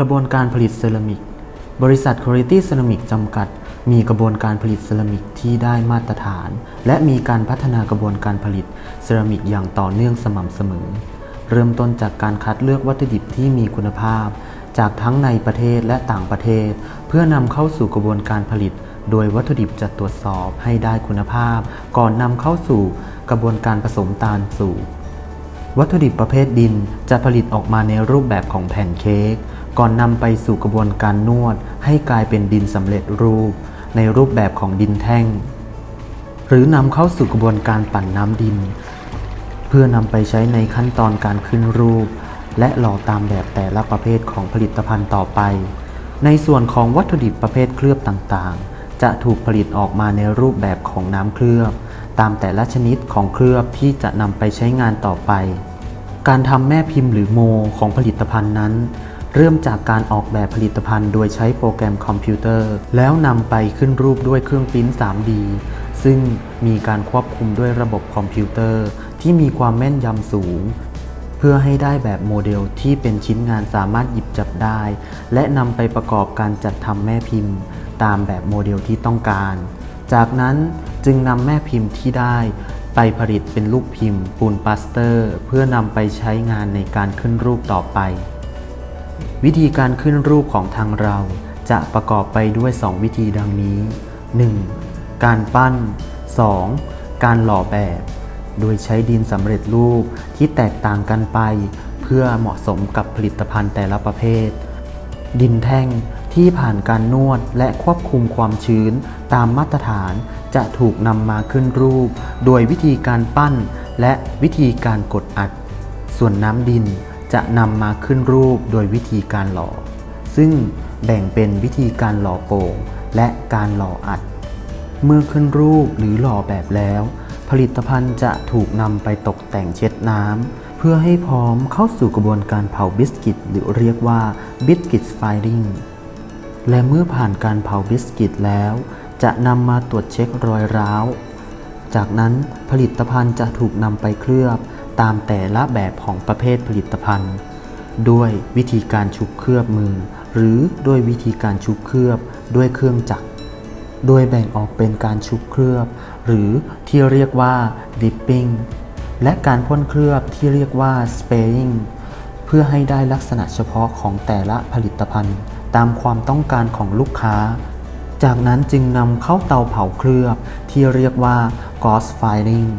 กระบวนการผลิตเซรามิก บริษัท Quality Ceramic จำกัด มีกระบวนการผลิตเซรามิกที่ได้มาตรฐาน และมีการพัฒนากระบวนการผลิตเซรามิกอย่างต่อเนื่องสม่ำเสมอ เริ่มต้นจากการคัดเลือกวัตถุดิบที่มีคุณภาพ จากทั้งในประเทศและต่างประเทศ เพื่อนำเข้าสู่กระบวนการผลิต โดยวัตถุดิบจะตรวจสอบให้ได้คุณภาพ ก่อนนำเข้าสู่กระบวนการผสมตาลสู่วัตถุดิบประเภทดินจะผลิตออกมาในรูปแบบของแผ่นเค้ก ก่อนนำไปสู่กระบวนการนวดให้กลายเป็นดินสำเร็จรูป ในรูปแบบของดินแท่ง หรือนำเข้าสู่กระบวนการปั่นน้ำดิน เพื่อนำไปใช้ในขั้นตอนการขึ้นรูป และหล่อตามแบบแต่ละประเภทของผลิตภัณฑ์ต่อไป ในส่วนของวัตถุดิบประเภทเคลือบต่างๆ จะถูกผลิตออกมาในรูปแบบของน้ำเคลือบ ตามแต่ละชนิดของเคลือบที่จะนำไปใช้งานต่อไป การทำแม่พิมพ์หรือโมของผลิตภัณฑ์นั้น เริ่มจากการออกแบบผลิตภัณฑ์ โดยใช้โปรแกรมคอมพิวเตอร์ แล้วนำไปขึ้นรูปด้วยเครื่องปริ้น 3D ซึ่งมีการควบคุมด้วยระบบคอมพิวเตอร์ ที่มีความแม่นยำสูง เพื่อให้ได้แบบโมเดลที่เป็นชิ้นงานสามารถหยิบจับได้ และนำไปประกอบการจัดทำแม่พิมพ์ ตามแบบโมเดลที่ต้องการ จากนั้นจึงนำแม่พิมพ์ที่ได้ไปผลิตเป็นลูกพิมพ์ปูนปาสเตอร์ เพื่อนำไปใช้งานในการขึ้นรูปต่อไป วิธีการขึ้นรูปของทางเราจะประกอบไปด้วย 2 วิธีดังนี้ 1. การปั้น 2. การหล่อแบบ โดยใช้ดินสำเร็จรูปที่แตกต่างกันไป เพื่อเหมาะสมกับผลิตภัณฑ์แต่ละประเภท ดินแท่งที่ผ่านการนวดและควบคุมความชื้นตามมาตรฐานจะถูกนำมาขึ้นรูป โดยวิธีการปั้นและวิธีการกดอัด ส่วนน้ำดิน จะนำมาขึ้นรูปโดยวิธีการหล่อ ซึ่งแบ่งเป็นวิธีการหล่อโป่งและการหล่ออัด เมื่อขึ้นรูปหรือหล่อแบบแล้ว ผลิตภัณฑ์จะถูกนำไปตกแต่งเช็ดน้ำเพื่อให้พร้อมเข้าสู่กระบวนการเผาบิสกิต หรือเรียกว่าบิสกิตไฟริงและเมื่อผ่านการเผาบิสกิตแล้ว จะนำมาตรวจเช็ครอยร้าว จากนั้นผลิตภัณฑ์จะถูกนำไปเคลือบตามแต่ละแบบของประเภทผลิตภัณฑ์ ด้วยวิธีการชุบเคลือบมือ หรือด้วยวิธีการชุบเคลือบด้วยเครื่องจักร โดยแบ่งออกเป็นการชุบเคลือบ หรือที่เรียกว่า dipping และการพ่นเคลือบที่เรียกว่า spraying เพื่อให้ได้ลักษณะเฉพาะของแต่ละผลิตภัณฑ์ ตามความต้องการของลูกค้า จากนั้นจึงนำเข้าเตาเผาเคลือบ ที่เรียกว่า gauze firing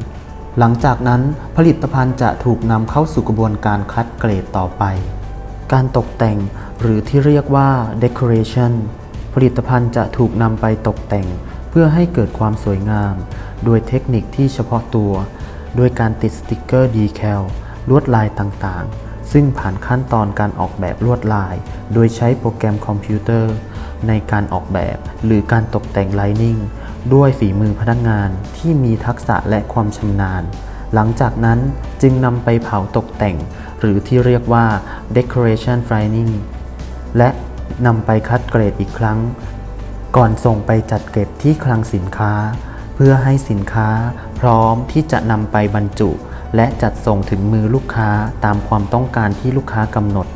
หลังจากนั้นผลิตภัณฑ์จะถูกนำเข้าสู่กระบวนการคัดเกรดต่อไป การตกแต่งหรือที่เรียกว่า decoration ผลิตภัณฑ์จะถูกนำไปตกแต่ง เพื่อให้เกิดความสวยงาม โดยเทคนิคที่เฉพาะตัว โดยการติดสติกเกอร์ดีแคลลวดลายต่างๆ ซึ่งผ่านขั้นตอนการออกแบบลวดลาย โดยใช้โปรแกรมคอมพิวเตอร์ ในการออกแบบหรือการตกแต่งไลนิ่งด้วยฝีมือพนักงานที่มีทักษะและความชำนาญ หลังจากนั้นจึงนำไปเผาตกแต่ง หรือที่เรียกว่า decoration frying และนำไปคัดเกรดอีกครั้ง ก่อนส่งไปจัดเก็บที่คลังสินค้า เพื่อให้สินค้าพร้อมที่จะนำไปบรรจุ และจัดส่งถึงมือลูกค้าตามความต้องการที่ลูกค้ากำหนด